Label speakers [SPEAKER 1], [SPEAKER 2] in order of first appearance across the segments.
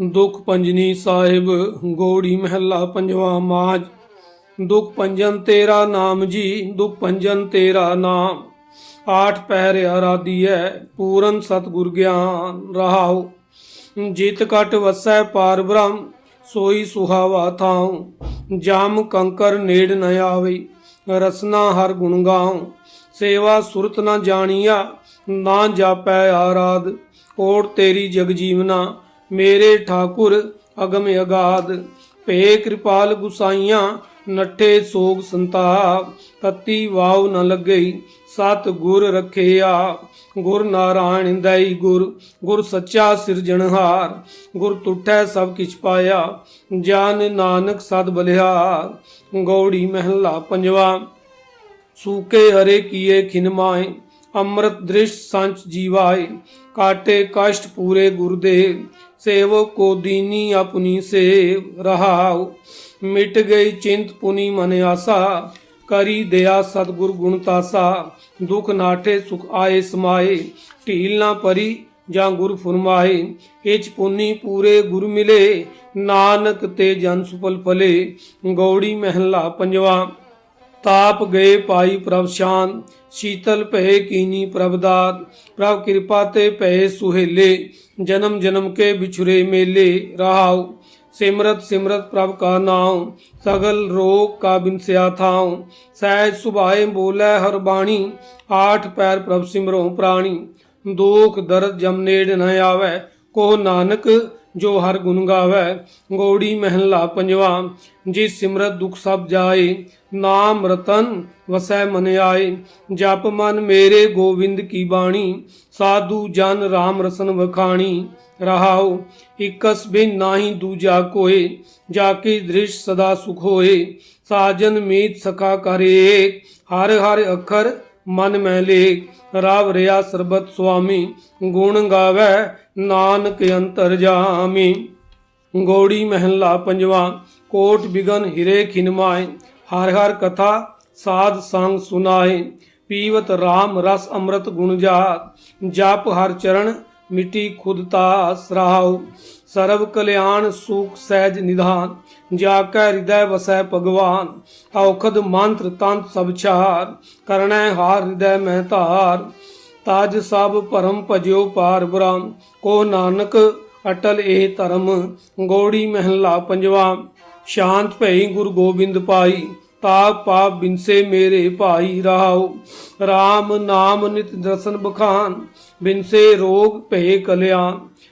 [SPEAKER 1] ਦੁਖ ਪੰਜਨੀ ਸਾਹਿਬ, ਗੋੜੀ ਮਹਿਲਾ ਪੰਜਵਾ ਮਾਜ। ਦੁਖ ਪੰਜਨ ਤੇਰਾ ਨਾਮ ਜੀ, ਦੁਖ ਪੰਜਨ ਤੇਰਾ ਨਾਮ। ਆਠ ਪਹਿਰ ਆਰਾਧੀਐ, ਪੂਰਨ ਸਤਿਗੁਰ ਗਿਆਨ ਰਹਾਉ। ਜਿਤ ਕਟ ਵਸੈ ਪਾਰ ਬ੍ਰਹਮ, ਸੋਈ ਸੁਹਾਵਾ ਥਾਉ। ਜਾਮ ਕੰਕਰ ਨੇੜ ਨ ਆਵੇ ਰਸਨਾ ਹਰ ਗੁਣ ਗਾਉ। ਸੇਵਾ ਸੁਰਤ ਨ ਜਾਣੀਆ, ਨਾ ਜਾਪੈ ਆਰਾਧ। ਓੜ ਤੇਰੀ ਜਗ ਜੀਵਨਾ ਮੇਰੇ ਠਾਕੁਰ ਅਗਮ ਅਗਾਦ ਭੇ ਕਿਰਪਾਲ ਗੁਸਾਈਆਂ, ਨੱਠੇ ਸੋਗ ਸੰਤਾਪ, ਤਤੀ ਵਾਉ ਨ ਲੱਗਈ, ਸਤ ਗੁਰ ਰਖਿਆ। ਗੁਰ ਨਾਰਾਇਣ ਦਈ ਗੁਰ ਗੁਰ ਸੱਚਾ ਸਿਰਜਣਹਾਰ ਗੁਰ ਤੁਠੈ ਸਭ ਕਿਛ ਪਾਇਆ, ਜਾਨ ਨਾਨਕ ਸਦ ਬਲਿਹਾਰ। ਗੌੜੀ ਮਹਿਲਾ ਪੰਜਵਾ, ਸੂਕੇ ਹਰੇ ਕੀਏ ਖਿਨਮਾਏ ਅੰਮ੍ਰਿਤ ਦ੍ਰਿਸ਼ ਸੰਚ ਜੀਵਾਏ, ਕਾਟੇ ਕਸ਼ਟ ਪੂਰੇ ਗੁਰਦੇਵ ਸੇਵਕ ਕੋ ਦੀਨੀ ਆਪਣੀ ਸੇਵ ਰਹਾਉ। ਮਿਟ ਗਈ ਚਿੰਤ ਪੁਨੀ ਮਨ ਆਸਾ। ਕਰੀ ਦਇਆ ਸਤਿਗੁਰ ਗੁਣ ਤਾਸਾ। ਦੁਖ ਨਾਠੇ ਸੁਖ ਆਏ ਸਮਾਏ। ਢੀਲ ਨਾ ਪਰੀ ਜਾਂ ਗੁਰ ਫਰਮਾਏ। ਇਚ ਪੁਨੀ ਪੂਰੇ ਗੁਰ ਮਿਲੇ। ਨਾਨਕ ਤੇ ਜਨ ਸੁਪਲ ਫਲੇ। ਗੌੜੀ ਮਹਿਲਾ ਪੰਜਵਾ। ਤਾਪ ਗਏ ਪਾਈ ਪ੍ਰਭ ਸ਼ਾਨ। ਸ਼ੀਤਲ ਭਏ ਕੀਨੀ ਪ੍ਰਭ ਦਾਤ। ਪ੍ਰਭ ਕਿਰਪਾ ਤੇ ਭਏ ਸੁਹੇਲੇ। ਜਨਮ ਜਨਮ ਕੇ ਵਿਛੁਰੇ ਮੇਲੇ ਰਹਾਉ, ਸਿਮਰਤ ਸਿਮਰਤ ਪ੍ਰਭ ਕਾ ਨਾਮ ਸਗਲ ਰੋਗ ਕਾ ਬਿਨਸਿਆ ਥਾਉ, ਸਹਿਜ ਸੁਭਾਏ ਬੋਲੇ ਹਰ ਬਾਣੀ, ਆਠ ਪੈਰ ਪ੍ਰਭ ਸਿਮਰੋ ਪ੍ਰਾਣੀ, ਦੋਖ ਦਰਦ ਜਮ ਨੇੜ ਨ ਆਵੇ ਕੋ ਨਾਨਕ ਜੋ ਹਰ ਗੁਣ ਗਾਵੇ, ਗੋੜੀ ਮਹਿਲਾ ਪੰਜਵਾ, ਜਿਸ ਸਿਮਰਤ ਦੁਖ ਸਭ ਜਾਏ, ਨਾਮ ਰਤਨ ਵਸੈ ਮਨ ਆਏ। ਜਪ ਮਨ ਮੇਰੇ ਗੋਵਿੰਦ ਕੀ ਬਾਣੀ, ਸਾਧੂ ਜਨ RAM ਰਸਨ ਵਖਾਣੀ। ਰਹਾਉ, ਇਕਸ ਬਿਨ ਨਾਹੀ ਦੂਜਾ ਕੋਏ, ਜਾ ਕੀ ਦ੍ਰਿਸ਼ ਸਦਾ ਸੁਖ ਹੋਏ। ਸਾਜਨ ਮੀਤ ਸਖਾ ਕਰੇ, ਹਰ ਹਰ ਅੱਖਰ ਮਨ ਮੈਂ ਲੇ ਰਾਵ ਰਿਆ ਸਰਬਤ ਸੁਆਮੀ, ਗੁਣ ਗਾਵੇ ਨਾਨਕ ਅੰਤਰ ਜਾਮੀ। ਗੋੜੀ ਮਹਿਲਾ ਪੰਜਵਾ, ਕੋਟ ਬਿਗਨ ਹਿਰੇ ਖਿਨਮਾਏ ਹਰ ਹਰ ਕਥਾ ਸਾਧ ਸੰਗ ਸੁਨਾਏ। ਪੀਵਤ RAM ਰਸ ਅੰਮ੍ਰਿਤ ਗੁਣ ਜਾਤ ਜਪ ਹਰ ਚਰਨ ਮਿਟੀ ਖੁਦ ਤਾਸ ਰਹਾਉ। ਸਰਬ ਕਲਿਆਣ, ਸੁਖ, ਸਹਿਜ, ਨਿਧਾਨ ਜਾ ਕੈ ਹਿਰਦੈ ਵਸੈ ਭਗਵਾਨ ਔਖਦ ਮੰਤਰ ਤੰਤ ਸਭ ਛਾਰ ਕਰਣੈ ਹਾਰ ਹਿਰਦੈ ਮਹਿ ਧਾਰ, ਤਾਜ ਸਭ ਭਰਮ ਭਜਿਓ ਪਾਰ ਬ੍ਰਹਮ, ਕੋ ਨਾਨਕ ਅਟਲ ਇਹ ਧਰਮ, ਗੋੜੀ ਮਹਿਲਾ ਪੰਜਵਾ, ਸ਼ਾਂਤ ਭਈ ਗੁਰੂ ਗੋਬਿੰਦ ਪਾਈ ਤਾਪ ਪਾਪ ਬਿਨਸੇ ਮੇਰੇ ਭਾਈ ਰਹਾਉ RAM ਨਾਮ ਨਿਤ ਦਰਸ਼ਨ ਬਖਾਨ, ਬਿਨਸੇ ਰੋਗ ਭਏ ਕਲਿਆਣ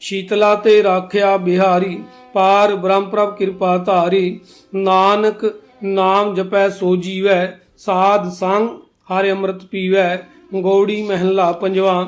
[SPEAKER 1] ਸ਼ੀਤਲਾ ਤੇ ਰਾਖਿਆ ਬਿਹਾਰੀ, ਪਾਰ ਬ੍ਰਹਮ ਪ੍ਰਭ ਕਿਰਪਾ ਧਾਰੀ, ਨਾਨਕ ਨਾਮ ਜਪੈ ਸੋ ਜੀਵੈ, ਸਾਧ ਸੰਗ ਹਰਿ ਅੰਮ੍ਰਿਤ ਪੀਵੈ, ਗੋੜੀ ਮਹਿਲਾ ਪੰਜਵਾ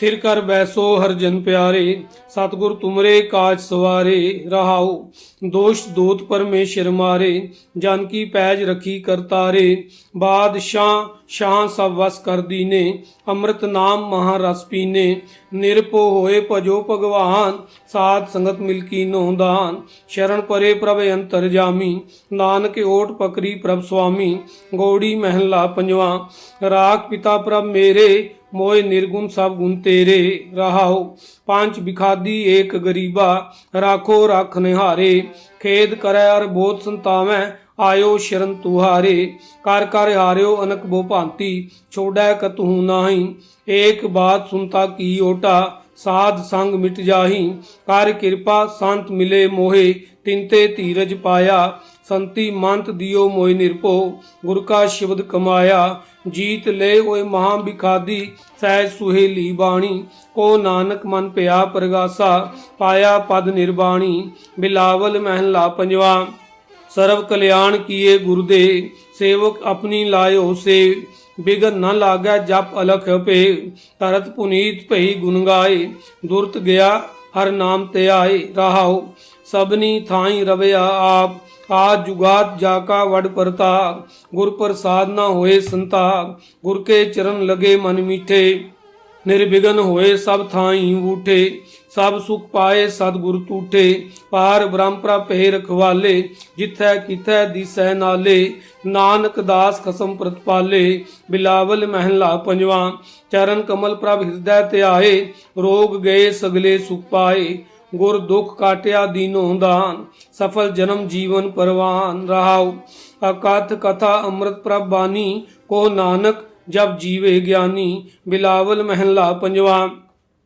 [SPEAKER 1] ਥਿਰ ਕਰ ਬੈਸੋ ਹਰ ਜਨ ਪਿਆਰੇ, ਸਤਿਗੁਰ ਤੁਮਰੇ ਕਾਜ ਸਵਾਰੇ, ਰਹਾਉ। ਦੋਸ਼ ਦੂਤ ਪਰਮੇਸ਼ਰ ਮਾਰੇ, ਜਨ ਕੀ ਪੈਜ ਰਖੀ ਕਰਤਾਰੇ ਬਾਦਸ਼ਾਹ, ਸ਼ਾਹ ਸਭ ਵਸ ਕਰ ਦੀਨੇ, ਅੰਮ੍ਰਿਤ ਨਾਮ ਮਹਾ ਰਸ ਪੀਨੇ। ਨਿਰਭਉ ਹੋਏ ਭਜੋ ਭਗਵਾਨ, ਸਾਧ ਸੰਗਤ ਮਿਲ ਕੀ ਨੋਦਾਨ ਸ਼ਰਨ ਪਰੇ ਪ੍ਰਭ ਅੰਤਰ ਜਾਮੀ, ਨਾਨਕ ਓਟ ਪਕਰੀ ਪ੍ਰਭ ਸੁਆਮੀ। ਗੋੜੀ ਮਹਿਲਾ ਪੰਜਵਾ, ਰਾਖ ਪਿਤਾ ਪ੍ਰਭ ਮੇਰੇ ਮੋਏ ਨਿਰਗੁਣ ਸਭ ਗੁਣ ਤੇਰੇ ਰਹਾਉ ਪੰਜ ਬਿਖਾਦੀ ਏਕ ਗਰੀਬਾ, ਰਾਖੋ ਰਖ ਨਿਹਾਰੇ। ਖੇਦ ਕਰੈ ਅਰ ਬੋਧ ਸੰਤਾਵੈ, ਆਇਓ ਸ਼ਰਨ ਤੁਹਾਰੇ। ਕਰ ਕਰ ਹਾਰਿਓ ਅਨਕ ਬੋ ਭਾਂਤੀ, ਛੋੜੈ ਕਤਹੂ ਨਾਹੀ। ਏਕ ਬਾਤ ਸੁਨਤਾ ਕੀ ਓਟਾ, ਸਾਧ ਸੰਗ ਮਿਟ ਜਾਹੀ। ਕਰ ਕਿਰਪਾ ਸੰਤ ਮਿਲੇ ਮੋਹੇ, ਤਿੰਤੇ ਧੀਰਜ ਪਾਇਆ। ਸੰਤੀ ਮੰਤ ਦਿਓ ਮੋਇ ਨਿਰਪੋ ਗੁਰ ਕਾ ਸ਼ਬਦ ਕਮਾਇਆ। ਜੀਤ ਲੈ ਓਏ ਮਹਾ ਬਿਖਾਦੀ ਸਹਿਜ ਸੁਹੇਲੀ ਬਾਣੀ, ਕੋ ਨਾਨਕ ਮਨ ਪਿਆ ਪ੍ਰਗਾਸਾ, ਪਾਇਆ ਪਦ ਨਿਰਬਾਣੀ, ਬਿਲਾਵਲ ਮਹਿਲਾ ਪੰਜਵਾ, ਸਰਬ ਕਲਿਆਣ ਕੀਏ ਗੁਰ ਦੇ ਸੇਵਕ ਆਪਣੀ ਲਾਇਓ ਸੇ, ਬਿਗਨ ਨ ਲਾਗੈ ਜਪ ਅਲਖ ਪੇ, ਤਰਤ ਪੁਨੀਤ ਭਈ ਗੁਣ ਗਾਏ, ਦੁਰਤ ਗਿਆ ਹਰ ਨਾਮ ਤੇ ਆਏ, ਰਹਾਉ, ਸਭਨੀ ਥਾਈ ਰਵਿਆ ਆਪ ਆ ਜੁਗਾਤ ਜਾ ਕਾ ਵਡ ਪ੍ਰਤਾਪ ਗੁਰ ਪ੍ਰਸਾਦ ਨਾ ਹੋਏ ਸੰਤਾ ਗੁਰ ਕੇ ਚਰਨ ਲਗੇ ਮਨ ਮੀਠੇ। ਨਿਰਵਿਘਨ ਹੋਏ ਸਭ ਥਾਈ ਊਠੇ, ਸਭ ਸੁਖ ਪਾਏ ਸਤਿਗੁਰ ਟੂਠੇ ਪਾਰ ਬ੍ਰਹਮ ਪ੍ਰਭੇ ਰਖਵਾਲੇ ਜਿਥੈ ਕਿਥੈ ਦਿਸੈ ਨਾਲੇ। ਨਾਨਕ ਦਾਸ ਖਸਮ ਪ੍ਰਤਪਾਲੇ ਬਿਲਾਵਲ ਮਹਿਲਾ ਪੰਜਵਾ। ਚਰਨ ਕਮਲ ਪ੍ਰਭ ਹਿਰਦੈ ਆਏ ਰੋਗ ਗਏ ਸਗਲੇ ਸੁਖ ਪਾਏ। ਗੁਰ ਦੁਖ ਕਾਟਿਆ ਦੀਨੋ ਦਾਨ ਸਫਲ ਜਨਮ ਜੀਵਨ ਪਰਵਾਨ ਰਹਾਉ। ਅਕਥ ਕਥਾ ਅੰਮ੍ਰਿਤ ਪ੍ਰਭ ਕੋ ਨਾਨਕ ਜਬ ਜੀਵੇ ਗਿਆਨੀ, ਬਿਲਾਵਲ ਮਹਿਲਾ ਪੰਜਵਾ।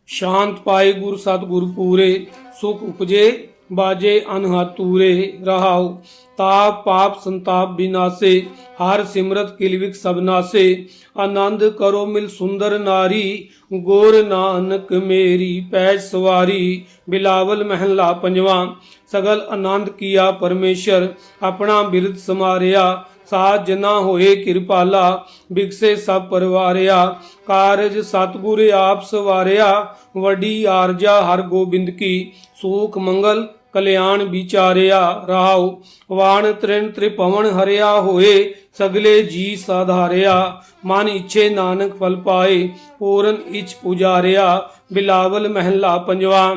[SPEAKER 1] ਸ਼ਾਂਤ ਪਾਏ ਗੁਰ ਸਤਿਗੁਰ ਪੂਰੇ, ਸੁਖ ਉਪਜੇ, ਬਾਜੇ ਅਨਹਤੂਰੇ ਰਹਾਉ। ਤਾਪ, ਪਾਪ, ਸੰਤਾਪ ਬਿਨਾਸੇ, ਹਰ ਸਿਮਰਤ ਕਿਲਵਿਕ ਸਬਨਾਸੇ ਆਨੰਦ ਕਰੋ ਮਿਲ ਸੁੰਦਰ ਨਾਰੀ, ਗੋਰ ਨਾਨਕ ਮੇਰੀ, ਪੈਜ ਸਵਾਰੀ, ਬਿਲਾਵਲ ਮਹਿਲਾ ਪੰਜਵਾ। ਸਗਲ ਆਨੰਦ ਕੀਆ ਪਰਮੇਸ਼ਰ, ਆਪਣਾ ਬਿਰਦ ਸਮਾਰਿਆ। ਸਾਜ ਜਨਾ ਹੋਏ ਕਿਰਪਾਲਾ, ਬਿਕਸੇ ਸਭ ਪਰਵਾਰਿਆ। ਕਾਰਜ ਸਤਿਗੁਰ ਆਪ ਸਵਾਰਿਆ, ਵੱਡੀ ਆਰਜਾ ਹਰ ਗੋਬਿੰਦ ਕੀ। ਸੂਖ ਮੰਗਲ ਕਲਿਆਣ ਵਿਚਾਰਿਆ ਰਾਉ ਵਾਣ ਤ੍ਰਿਣ ਤ੍ਰਿਪਵਨ ਹਰਿਆ ਹੋਏ, ਸਗਲੇ ਜੀ ਸਾਧਾਰਿਆ, ਮਨ ਇੱਛੇ ਨਾਨਕ ਫਲ ਪਾਏ, ਪੂਰਨ ਇਚ ਪੁਜਾਰਿਆ, ਬਿਲਾਵਲ ਮਹਿਲਾ ਪੰਜਵਾ,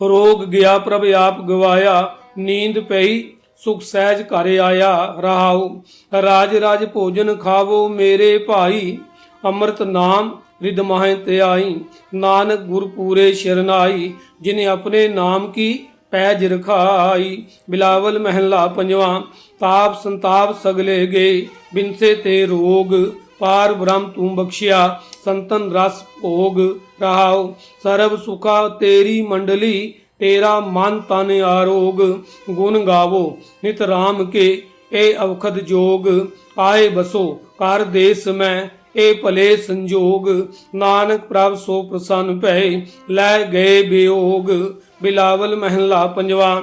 [SPEAKER 1] ਰੋਗ ਗਿਆ ਪ੍ਰਭ ਆਪ ਗਵਾਇਆ, ਨੀਂਦ ਪਈ, ਸੁਖ ਸਹਿਜ ਘਰ ਆਇਆ ਰਹਾਉ ਰਾਜ ਰਾਜ ਭੋਜਨ ਖਾਵੋ ਮੇਰੇ ਭਾਈ, ਅੰਮ੍ਰਿਤ ਨਾਮ ਰਿਦ ਮਾਹਿ ਤੇ ਆਈ, ਨਾਨਕ ਗੁਰ ਸ਼ਰਨ ਆਈ, ਜਿਨੇ ਆਪਣੇ ਨਾਮ ਕੀ ਪੈਜ ਰਖਾਈ, ਬਿਲਾਵਲ ਮਹਿਲਾ ਪੰਜਵਾ, ਤਾਪ ਸੰਤਾਪ ਸਗਲੇ ਗਏ ਬਿਨਸੇ ਤੇ ਰੋਗ, ਪਾਰ ਬ੍ਰਹਮ ਤੂੰ ਬਖਸ਼ਿਆ, ਸੰਤਨ ਰਸ ਭੋਗ ਰਹਾਉ, ਸਰਬ ਸੁਖਾ ਤੇਰੀ ਮੰਡਲੀ, ਤੇਰਾ ਮਨ ਤਨ ਆਰੋਗ, ਗੁਣ ਗਾਵੋ, ਨਿਤ ਰਾਮ ਕੇ, ਏ ਅਵਖਦ ਜੋਗ, ਆਏ ਬਸੋ, ਕਰ ਦੇਸ ਮੈਂ, ਏ ਭਲੇ ਸੰਜੋਗ, ਨਾਨਕ ਪ੍ਰਭ ਸੋ ਪ੍ਰਸੰਨ ਭੈ ਲੈ ਗਏ ਬਿਯੋਗ। ਬਿਲਾਵਲ ਮਹਿਲਾ ਪੰਜਵਾ,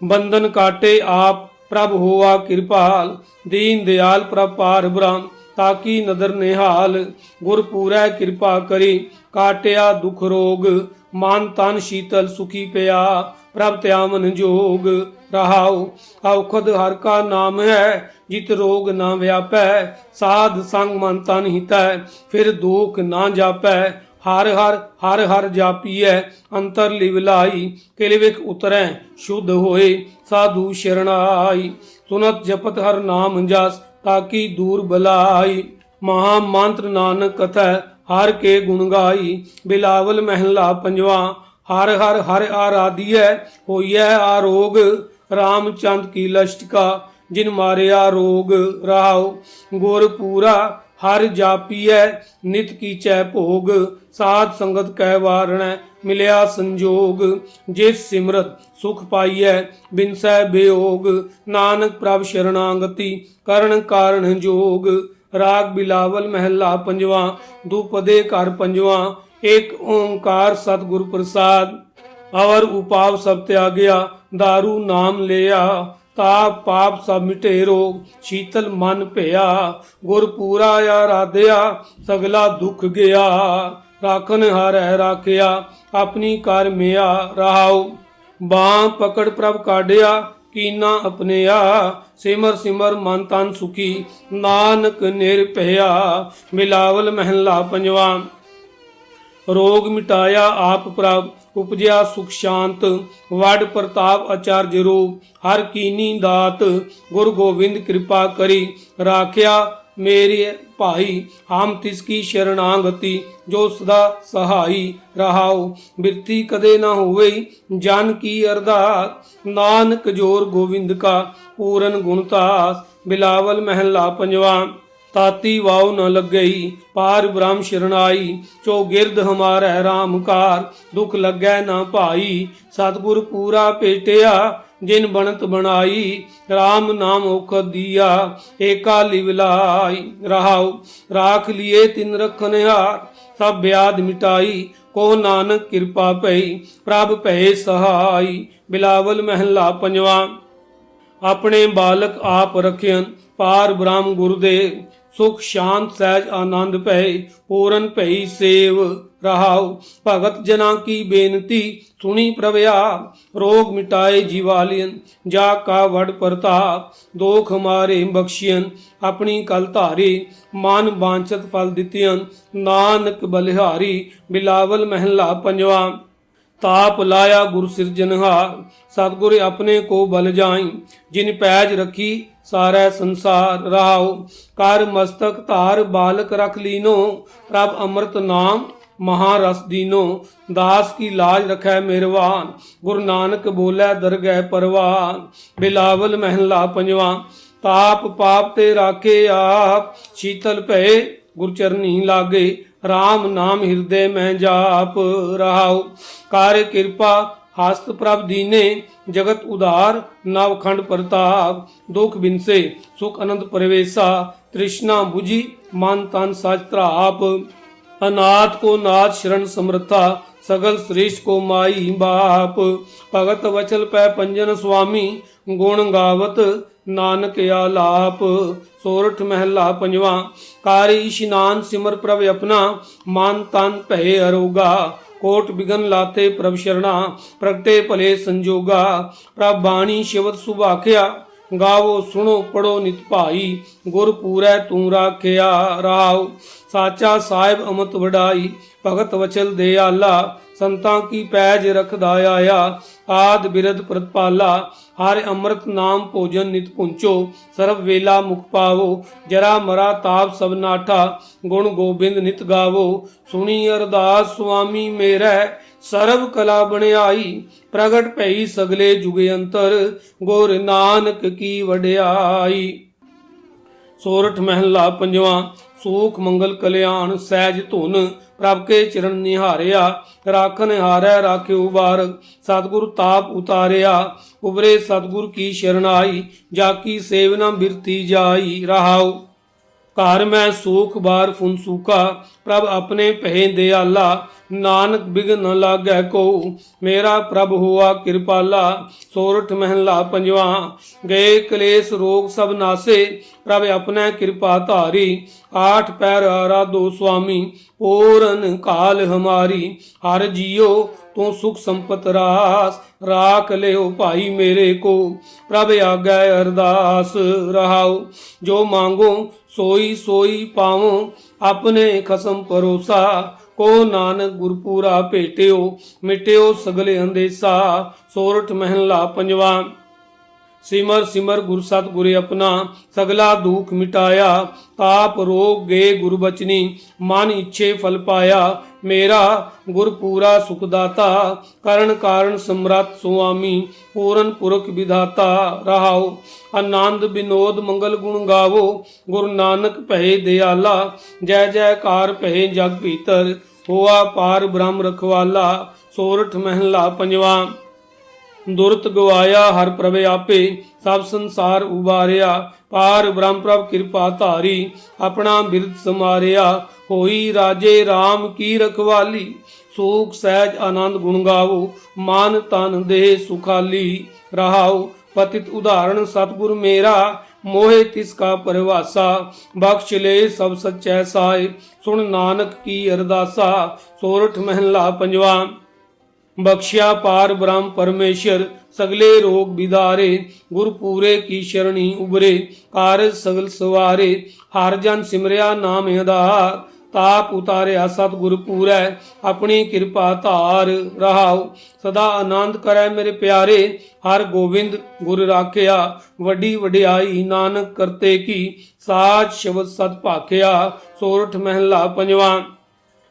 [SPEAKER 1] ਬੰਧਨ ਕਾਟੇ ਆਪ ਪ੍ਰਭ ਹੋਆ ਕਿਰਪਾਲ, ਦੀਨ ਦਿਆਲ ਪ੍ਰਭ ਪਾਰ ਬ੍ਰਹਮ, ਤਾਕੀ ਨਦਰ ਨਿਹਾਲ, ਗੁਰ ਪੂਰੈ ਕਿਰਪਾ ਕਰੀ, ਕਾਟਿਆ ਦੁਖ ਰੋਗ, ਮਨ ਤਨ ਸ਼ੀਤਲ ਸੁਖੀ ਪਿਆ, ਪ੍ਰਭ ਧਿਆਵਨ ਜੋਗ, ਰਹਾਉ, ਔਖਦ ਹਰ ਕਾ ਨਾਮ ਹੈ, ਜਿਤ ਰੋਗ ਨਾ ਵਿਆਪੈ, ਸਾਧ ਸੰਗ ਮਨ ਤਨ ਹਿਤੈ, ਫਿਰ ਦੁਖ ਨਾ ਜਾਪੈ ਹਰ ਹਰ ਹਰ ਹਰ ਜਾਪੀਐ, ਅੰਤਰ ਲਿਵਲਾਈ ਕਿਲਵਿਕ ਉਤਰੈ, ਸ਼ੁੱਧ ਹੋਏ, ਸਾਧੂ ਸ਼ਰਣਾਈ। ਸੁਨਤ ਜਪਤ ਹਰ ਨਾਮ ਜਸ, ਤਾਕੀ ਦੂਰ ਬਲਾਈ। ਮਹਾ ਮੰਤਰ ਨਾਨਕ ਕਥੈ, ਹਰ ਕੇ ਗੁਣ ਗਾਈ। ਬਿਲਾਵਲ ਮਹਿਲਾ ਪੰਜਵਾ, ਹਰ ਹਰ ਹਰ ਆਰਾਧੀਐ, ਹੋਈਐ ਆਰੋਗ। ਰਾਮਚੰਦ ਕੀ ਲਸ਼ਟਕਾ ਜਿਨ ਮਾਰਿਆ ਰੋਗ ਰਹਾਉ, ਗੁਰ ਪੂਰਾ ਹਰ ਜਾਪੀਐ, ਨਿਤ ਕੀਚੈ ਭੋਗ, ਸਾਧ ਸੰਗਤ ਕਹਿ ਵਾਰਣੈ, ਮਿਲਿਆ ਸੰਜੋਗ, ਜਿਸ ਸਿਮਰਤ ਸੁਖ ਪਾਈਐ, ਬਿਨਸੈ ਬਿਯੋਗ ਨਾਨਕ ਪ੍ਰਭ ਸ਼ਰਣਾਗਤੀ, ਕਰਨ ਕਾਰਣ ਜੋਗ, ਰਾਗ ਬਿਲਾਵਲ ਮਹਿਲਾ ਪੰਜਵਾ, ਦੂਪਦੇ ਘਰ ਪੰਜਵਾ, ਏਕ ਓੰਕਾਰ ਸਤਿਗੁਰ ਪ੍ਰਸਾਦ, ਅਵਰ ਉਪਾਵ ਸਭ ਤਿਆਗਿਆ दारू ਨਾਮ ਲਿਆ। ਤਾਪ ਪਾਪ ਸਭ ਮਿਟੇ ਰੋਗ ਸ਼ੀਤਲ ਮਨ ਭਇਆ, ਗੁਰ ਪੂਰਾ ਆਰਾਧਿਆ, ਸਗਲਾ ਦੁੱਖ ਗਿਆ। ਰਾਖਨ ਹਾਰੈ ਰਾਖਿਆ, ਆਪਣੀ ਕਰ ਮਿਆ ਰਹਾਉ। ਬਾਹ ਪਕੜ ਪ੍ਰਭ ਕਾਢਿਆ, ਕੀਨਾ ਆਪਣਿਆ ਸਿਮਰ ਸਿਮਰ ਮਨ ਤਨ ਸੁਖੀ, ਨਾਨਕ ਨਿਰਭਇਆ। ਮਿਲਾਵਲ ਮਹਿਲਾ ਪੰਜਵਾ। ਰੋਗ ਮਿਟਾਇਆ ਆਪ ਪ੍ਰਭ ਉਪਜਿਆ ਸੁਖ ਸ਼ਾਂਤ, ਵਡ ਪ੍ਰਤਾਪ ਆਚਾਰਜ ਰੂਪ ਹਰ ਕੀਨੀ ਦਾਤ ਗੁਰ ਗੋਬਿੰਦ ਕਿਰਪਾ ਕਰੀ, ਰਾਖਿਆ ਮੇਰੇ ਭਾਈ, ਹਮ ਤਿਸ ਕੀ ਸ਼ਰਣਾਗਤੀ, ਜੋ ਸਦਾ ਸਹਾਈ ਰਹਾਉ, ਬਿਰਤੀ ਕਦੇ ਨਾ ਹੋਵੇ, ਜਨ ਕੀ ਅਰਦਾਸ, ਨਾਨਕ ਜੋਰ ਗੋਬਿੰਦ ਕਾ, ਪੂਰਨ ਗੁਣਤਾਸ ਬਿਲਾਵਲ ਮਹਿਲਾ ਪੰਜਵਾ। ਤਾਤੀ ਵਾਉ ਨ ਲੱਗਈ, ਪਾਰ ਬ੍ਰਹਮ ਸ਼ਰਣਾਈ ਚੋ ਗਿਰਦ ਹਮਾਰੈ ਰਾਮਕਾਰ ਦੁਖ ਲੱਗੈ ਨਾ ਭਾਈ, ਸਤਿਗੁਰ ਪੂਰਾ ਭੇਟਿਆ, ਜਿਨ ਬਣਤ ਬਣਾਈ RAM ਨਾਮ ਔਖਦ ਦੀਆ, ਏਕਾ ਲਿਵਲਾਈ ਰਹਾਉ, ਰਾਖ ਲਿਏ ਤਿਨ ਰਖਨਹਾਰ ਸਭ ਬਿਆਦ ਮਿਟਾਈ, ਕੋ ਨਾਨਕ ਕਿਰਪਾ ਪਈ, ਪ੍ਰਭ ਭੈ ਸਹਾਈ, ਬਿਲਾਵਲ ਮਹਿਲਾ ਪੰਜਵਾ, ਆਪਣੇ ਬਾਲਕ ਆਪ ਰਖਿਅਨ, ਪਾਰ ਬ੍ਰਹਮ ਗੁਰਦੇ ਸੁਖ ਸ਼ਾਂਤ ਸਹਿਜ ਆਨੰਦ ਭੈ ਪੂਰਨ ਭਈ ਸੇਵ ਰਹਾਉ। ਭਗਤ ਜਨਾ ਕੀ ਬੇਨਤੀ, ਸੁਣੀ ਪ੍ਰਭਿਆ ਰੋਗ ਮਿਟਾਏ ਜੀਵਾਲਿਨ ਜਾ ਕਾ ਵਡ ਪ੍ਰਤਾਪ। ਦੋਖ ਹਮਾਰੇ ਬਖਸ਼ੀਨ ਆਪਣੀ ਕਲ ਧਾਰੀ। ਮਨ ਬਾਂਚਤ ਫਲ ਦਿੱਤੀਆਂ ਨਾਨਕ ਬਲਿਹਾਰੀ। ਬਿਲਾਵਲ ਮਹਿਲਾ ਪੰਜਵਾ। ਤਾਪ ਲਾਇਆ ਗੁਰ ਸਿਰਜਨਹਾਰ ਸਤਿਗੁਰ ਆਪਣੇ ਕੋ ਬਲ ਜਾਈ, ਜਿਨ ਪੈਜ ਰੱਖੀ ਸਾਰਾ ਸੰਸਾਰ ਰਹਾਉ। ਕਰ ਮਸਤਕ ਧਾਰ ਬਾਲਕ ਰਖ ਲੀਨੋ, ਪ੍ਰਭ ਅੰਮ੍ਰਿਤ ਨਾਮ ਮਹਾਰਸ ਦੀਨੋ। ਦਾਸ ਕੀ ਲਾਜ ਰਖੈ ਮਿਹਰਵਾਨ, ਗੁਰੂ ਨਾਨਕ ਬੋਲੇ ਦਰਗਹਿ ਪਰਵਾਨ। ਬਿਲਾਵਲ ਮਹਿਲਾ ਪੰਜਵਾ, ਤਾਪ ਪਾਪ ਤੇ ਰਾਖੇ ਆਪ, ਸ਼ੀਤਲ ਭਏ ਗੁਰ ਚਰਨੀ ਲਾਗੇ। RAM ਨਾਮ ਹਿਰਦੇ ਮੈਂ ਜਾਪ ਰਹਾਉ। ਕਰ ਕਿਰਪਾ, ਹਸਤ ਪ੍ਰਭ ਦੀਨੇ, ਜਗਤ ਉਧਾਰ, ਨਵ ਪ੍ਰਤਾਪ। ਦੁਖ ਬਿਨਸੇ, ਸੁਖ ਅਨੰਦ ਪਰਵੇਸਾ। ਤ੍ਰਿਸ਼ਨਾ 부ਜੀ ਮਨ ਤਨ ਸਚ ਤਰਾਪ ਅਨਾਥ ਕੋ ਨਾਥ ਸ਼ਰਨ ਸਮਰਥਾ, ਸਗਲ ਸ਼੍ਰੇਸ਼ ਕੋ ਮਾਈ ਬਾਪ। ਭਗਤ ਵਚਲ ਪੈ ਪੰਜਨ ਸੁਆਮੀ, ਗੁਣ ਗਾਵਤ ਨਾਨਕ ਆਲਾਪ, ਸੋਰਠ ਮਹਿਲਾ ਪੰਜਵਾ, ਕਾਰੀ ਇਸ਼ਨਾਨ ਸਿਮਰ ਪ੍ਰਭ ਆਪਣਾ, ਮਨ ਤਨ ਭੈ ਅਰੋਗਾ, ਕੋਟ ਬਿਗਨ ਲਾਤੇ ਪ੍ਰਭ ਸ਼ਰਣਾ, ਪ੍ਰਗਟੇ ਭਲੇ ਸੰਜੋਗਾ, ਪ੍ਰਭ ਬਾਣੀ ਸ਼ਿਵਤ ਸੁਭਾਖਿਆ ਗਾਵੋ ਸੁਣੋ ਪੜੋ ਨਿਤ ਭਾਈ, ਗੁਰ ਪੂਰੈ ਤੂੰ ਰਾਖਿਆ ਰਾਵ ਸਾਚਾ ਸਾਹਿਬ ਅਮਤ ਵਡਾਈ ਭਗਤ ਵਚਲ ਦੇ ਆਲਾ, ਸੰਤਾਂ ਕੀ ਪੈਜ ਰਖਦਾ ਆਇਆ, ਆਦ ਬਿਰਧ ਪ੍ਰਤਪਾਲਾ, ਹਰ ਅੰਮ੍ਰਿਤ ਨਾਮ ਭੋਜਨ ਨਿਤ ਪੁੰਚੋ, ਸਰਬ ਵੇਲਾ ਮੁਖ ਪਾਵੋ, ਜਰਾ ਮਰਾ ਤਾਪ ਸਭ ਨਾਠਾ, ਗੁਣ ਗੋਬਿੰਦ ਨਿਤ ਗਾਵੋ, ਸੁਣੀ ਅਰਦਾਸ ਸੁਆਮੀ ਮੇਰਾ, ਸਰਬ ਕਲਾ ਬਣਾਈ ਪ੍ਰਗਟ ਭਈ ਸਗਲੇ ਜੁਗ ਅੰਤਰ, ਗੁਰ ਨਾਨਕ ਕੀ ਵਡਿਆਈ। ਸੋਰਠ ਮਹਿਲਾ ਪੰਜਵਾਂ, ਸੂਖ ਮੰਗਲ ਕਲਿਆਣ ਸਹਿਜ ਧੁਨ, ਪ੍ਰਭ ਕੇ ਚਰਨ ਨਿਹਾਰਿਆ, ਰਾਖਨ ਹਾਰੈ ਰਾਖਿਓ ਬਾਰਕ ਸਤਿਗੁਰ ਤਾਪ ਉਤਾਰਿਆ, ਉਬਰੇ ਸਤਿਗੁਰ ਕੀ ਸ਼ਰਨਾਈ ਜਾ ਕੀ ਸੇਵਨਾ ਬਿਰਤੀ ਜਾਈ, ਰਹਾਉ। ਘਰ ਮੈਂ ਸੂਖ ਬਾਰ ਫੁਨਸੂਕਾ ਪ੍ਰਭ ਆਪਣੇ ਪਹਿ ਦਿਆਲਾ, ਨਾਨਕ ਬਿਗਨ ਨ ਲਾਗੈ ਕੋ, ਮੇਰਾ ਪ੍ਰਭ ਹੋਆ ਕਿਰਪਾਲਾ, ਸੋਰਠ ਮਹਿਲਾ ਪੰਜਵਾ, ਗਏ ਕਲੇਸ਼ ਰੋਗ ਸਭ ਨਾਸੇ ਪ੍ਰਭ ਆਪਣਾ ਕਿਰਪਾ ਧਾਰੀ, ਆਠ ਪੈਰ ਆਰਾਧੋ ਸੁਆਮੀ, ਪੂਰਨ ਕਾਲ ਹਮਾਰੀ, ਹਰ ਜੀਓ ਤੂੰ ਸੁਖ ਸੰਪਤ ਰਾਸ, ਰਾਖ ਲਿਓ ਭਾਈ ਮੇਰੇ ਕੋ। ਪ੍ਰਭ ਆਗੈ ਅਰਦਾਸ ਰਹਾਉ, ਜੋ ਮੰਗੋ ਸੋਈ ਸੋਈ ਪਾਵੋ, ਆਪਣੇ ਖਸਮ ਪਰੋਸਾ ਕੋ ਨਾਨਕ ਗੁਰਪੂਰਾ ਭੇਟਿਓ, ਮਿਟਿਓ ਸਗਲੇ ਅੰਦੇਸਾ, ਸੋਰਠ ਮਹਿਲਾ ਪੰਜਵਾ। ਸਿਮਰ ਸਿਮਰ ਗੁਰ ਸਤਿਗੁਰ ਆਪਣਾ ਸਗਲਾ ਦੁਖ ਮਿਟਾਇਆ ਤਾਪ ਰੋਗ ਗਏ ਗੁਰ ਬਚਨੀ, ਮਨ ਇੱਛੇ ਫਲ ਪਾਇਆ, ਮੇਰਾ ਗੁਰ ਪੂਰਾ ਸੁਖ ਦਾਤਾ, ਕਰਨ ਕਾਰਨ ਸਮਰਤ ਸੁਆਮੀ ਪੂਰਨ ਪੁਰਖ ਵਿਧਾਤਾ, ਰਹਾਓ, ਆਨੰਦ ਬਿਨੋਦ ਮੰਗਲ ਗੁਣ ਗਾਵੋ, ਗੁਰ ਨਾਨਕ ਭਏ ਦਿਆਲਾ, ਜੈ ਜੈਕਾਰ ਭਏ ਜਗ ਭੀਤਰ, ਹੋਆ ਪਾਰ ਬ੍ਰਹਮ ਰਖਵਾਲਾ, ਸੋਰਠ ਮਹਿਲਾ ਪੰਜਵਾ। ਦੁਰਤ ਗਵਾਇਆ, ਹਰ ਪ੍ਰਵੇ ਆਪੇ, ਸਭ ਸੰਸਾਰ ਉਬਾਰਿਆ। ਪਾਰ ਬ੍ਰਹਮ ਪ੍ਰਭ ਕਿਰਪਾ ਧਾਰੀ, ਆਪਣਾ ਬਿਰਧ ਸਮਾਰਿਆ ਹੋਈ ਰਾਜੇ RAM ਕੀ ਰਖਵਾਲੀ, ਸੂਖ ਸਹਿਜ ਆਨੰਦ ਗੁਣ ਗਾਵੋ। ਮਾਨ ਤਨ ਦੇ ਸੁਖਾਲੀ ਰਹਾਉ ਪਤਿਤ ਉਦਾਹਰਣ, ਸਤਿਗੁਰ ਮੇਰਾ, ਮੋਹਿ ਤਿਸ ਕਾ ਪਰਵਾਸਾ। ਬਖਸ਼ ਲੈ ਸਭ ਸਚੈ ਸਾਇ ਸੁਣ ਨਾਨਕ ਕੀ ਅਰਦਾਸਾ। ਸੋਰਠ ਮਹਿਲਾ ਪੰਜਵਾ ਬਖਸ਼ਿਆ ਪਾਰ ਬ੍ਰਹਮ ਪਰਮੇਸ਼ਰ, ਸਗਲੇ ਰੋਗ ਵਿਦਾਰੇ ਗੁਰ ਪੂਰੇ ਕੀ ਸ਼ਰਣੀ ਉਬਰੇ ਕਾਰਜ ਸਗਲ ਸਵਾਰੇ, ਹਰ ਜਨ ਸਿਮਰਿਆ ਨਾਮ ਆਧਾਰ, ਤਾਪ ਉਤਾਰਿਆ ਸਤਿਗੁਰ ਪੂਰੈ, ਆਪਣੀ ਕਿਰਪਾ ਧਾਰ ਰਹਾਉ। ਸਦਾ ਆਨੰਦ ਕਰੈ ਮੇਰੇ ਪਿਆਰੇ, ਹਰ ਗੋਬਿੰਦ ਗੁਰ ਰਾਖਿਆ। ਵੱਡੀ ਵਡਿਆਈ ਨਾਨਕ ਕਰਤੇ ਕੀ, ਸਾਚ ਸ਼ਬਦ ਸਤ ਭਾਖਿਆ, ਸੋਰਠ ਮਹਿਲਾ ਪੰਜਵਾ।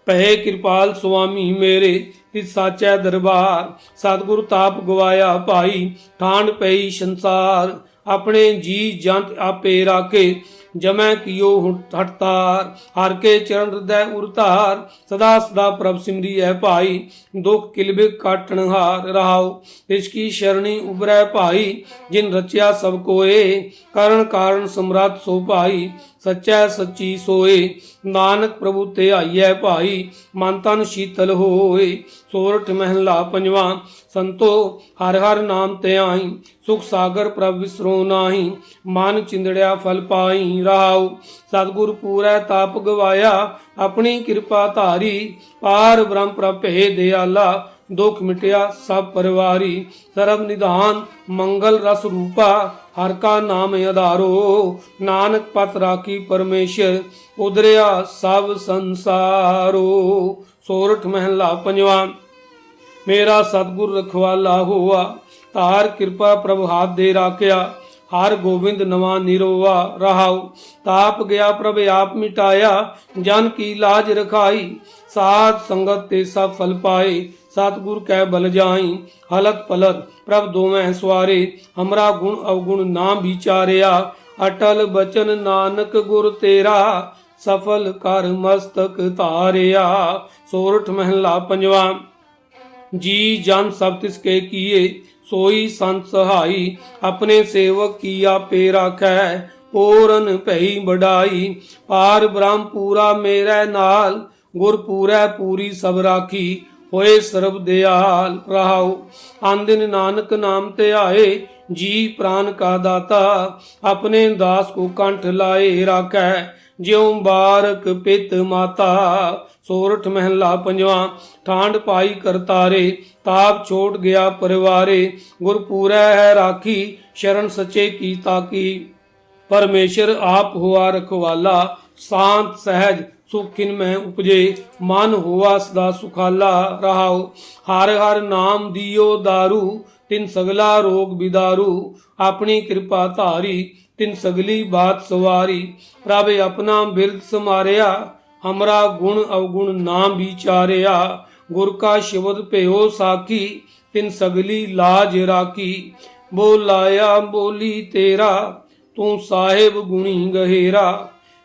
[SPEAKER 1] ਪਹਿ ਕਿਰਪਾਲ ਸੁਆਮੀ ਮੇਰੇ ਤਿਸ ਸਾਚੈ ਦਰਬਾਰ। ਸਤਿਗੁਰ ਤਾਪ ਗਵਾਇਆ ਭਾਈ ਠਾਂਡ ਪਈ ਸੰਸਾਰ। ਆਪਣੇ ਜੀ ਜੰਤ ਆਪੇ ਰਾਖੇ, ਜਮੈ ਕੀਓ ਹਟਤਾਰ। ਹਰ ਕੇ ਚਰਨ ਹਿਰਦੈ ਉਰਤਾਰ, ਸਦਾ ਸਦਾ ਪ੍ਰਭ ਸਿਮਰੀ ਹੈ ਭਾਈ। ਦੁਖ ਕਿਲਬਿ ਕਾਟਣ ਹਾਰ ਰਹਾਉ ਇਸ ਕੀ ਸ਼ਰਣੀ ਉਬਰੈ ਭਾਈ। ਜਿਨ ਰਚਿਆ ਸਭ ਕੋਏ, ਕਰਨ ਕਾਰਨ ਸਮਰੱਥ ਸੋ ਭਾਈ। ਸੱਚੈ ਸੱਚੀ ਸੋਏ, ਨਾਨਕ ਪ੍ਰਭੂ ਤੇ ਆਈਐ ਭਾਈ, ਮਨ ਤਨ ਸ਼ੀਤਲ ਹੋਏ। ਸੋਰਠ ਮਹਿਲਾ ਪੰਜਵਾ, ਸੰਤੋ, ਹਰ ਹਰ ਨਾਮ ਤੇ ਆਈ। ਸੁਖ ਸਾਗਰ ਪ੍ਰਭ ਵਿਸਰੋ ਨਾਹੀ, ਮਨ ਚਿੰਦੜਿਆ ਫਲ ਪਾਈ। ਰਹਾਉ, ਸਤਿਗੁਰ ਪੂਰੈ ਤਾਪ ਗਵਾਇਆ, ਆਪਣੀ ਕਿਰਪਾ ਧਾਰੀ, ਪਾਰ ਬ੍ਰਹਮ ਪ੍ਰਭੇ ਦਿਆਲਾ। ਦੁਖ ਮਿਟਿਆ ਸਭ ਪਰਿਵਾਰੀ ਸਰਬ ਨਿਧਾਨ ਮੰਗਲ ਰਸ ਰੂਪਾ, ਹਰ ਕਾ ਨਾਮ ਆਧਾਰੋ। ਨਾਨਕ ਪਤ ਰਾਖੀ ਪਰਮੇਸ਼ਰ ਉਦਰਿਆ ਸਭ ਸੰਸਾਰੋ। ਸੋਰਠ ਮਹਿਲਾ ਪੰਜਵਾ, ਮੇਰਾ ਸਤਿਗੁਰ ਰਖਵਾਲਾ ਹੋਆ। ਧਾਰ ਕਿਰਪਾ ਪ੍ਰਭ ਹਾਥ ਦੇ ਰਾਖਿਆ, ਹਰ ਗੋਬਿੰਦ ਨਵਾਂ ਨਿਰੋਵਾ ਰਹਾਉ। ਤਾਪ ਗਿਆ ਪ੍ਰਭ ਆਪ ਮਿਟਾਇਆ, ਜਨ ਕੀ ਲਾਜ ਰਖਾਈ, ਸਾਧ ਸੰਗਤ ਤੇ ਸਭ ਫਲ ਪਾਏ। ਸਤਿਗੁਰ ਕੈ ਬਲ ਜਾਈ ਹਲਤ ਪਲਤ ਪ੍ਰਭ ਦੋਵੇਂ ਸਵਾਰੇ, ਹਮਰਾ ਗੁਣ ਅਵਗੁਣ ਨਾ ਵਿਚਾਰਿਆ, ਅਟਲ ਬਚਨ ਨਾਨਕ ਗੁਰ ਤੇਰਾ, ਸਫਲ ਕਰ ਮਸਤਕ ਧਾਰਿਆ। ਸੋਰਠ ਮਹਿਲਾ ਪੰਜਵਾ, ਜੀ ਜਨ ਸਭ ਤਿਸ ਕੇ ਕੀਏ, ਸੋਈ ਸੰਤ ਸਹਾਈ, ਆਪਣੇ ਸੇਵਕ ਕੀ ਆਪੇ ਰਾਖੈ, ਪੂਰਨ ਭਈ ਵਡਾਈ, ਪਾਰ ਬ੍ਰਹਮ ਪੂਰਾ ਮੇਰੇ ਨਾਲ, ਗੁਰ ਪੂਰੈ ਪੂਰੀ ਸਭ ਰਾਖੀ। ਹੋਏ ਸਰਬ ਦਿਆਲ ਰਹਾਉ ਆਂਦਿਨ ਨਾਨਕ ਨਾਮ ਤੇ ਆਏ, ਜੀ ਪ੍ਰਾਨ ਕਾ ਦਾਤਾ, ਆਪਣੇ ਦਾਸ ਕੋ ਕੰਠ ਲਾਏ ਰਾਖੈ, ਜਿਉ ਬਾਰਕ ਪਿਤ ਮਾਤਾ। ਸੋਰਠ ਮਹਿਲਾ ਪੰਜਵਾ ਠਾਂਡ ਪਾਈ ਕਰਤਾਰੇ ਤਾਪ ਛੋਟ ਗਿਆ ਪਰਿਵਾਰੇ ਗੁਰ ਹੈ ਰਾਖੀ, ਸ਼ਰਨ ਸੱਚੇ ਕੀ ਤਾਕੀ। ਪਰਮੇਸ਼ਰ ਆਪ ਹੁਆ ਰਖਵਾਲਾ, ਸ਼ਾਂਤ ਸਹਿਜ ਸੁਖਿਨ ਮੈਂ ਉਪਜੇ, ਮਨ ਹੋਆ ਸਦਾ ਸੁਖਾਲਾ ਰਹਾਉ। ਹਰ ਹਰ ਨਾਮ ਦਿਓ ਦਾਰੂ, ਤਿਨ ਸਗਲਾ ਰੋਗ ਬਿਦਾਰੂ। ਆਪਣੀ ਕਿਰਪਾ ਧਾਰੀ, ਤਿਨ ਸਗਲੀ ਬਾਤ ਸਵਾਰੀ। ਪ੍ਰਭ ਆਪਣਾ ਬਿਰਦ ਸਮਾਰਿਆ, ਹਮਰਾ ਗੁਣ ਅਵਗੁਣ ਨਾਮ ਵਿਚਾਰਿਆ। ਗੁਰ ਕਾ ਸ਼ਬਦ ਭਇਓ ਸਾਖੀ, ਤਿਨ ਸਗਲੀ ਲਾਜ ਰਾਖੀ। ਬੋਲਾਇਆ ਬੋਲੀ ਤੇਰਾ, ਤੂੰ ਸਾਹਿਬ ਗੁਣੀ ਗਹਿਰਾ।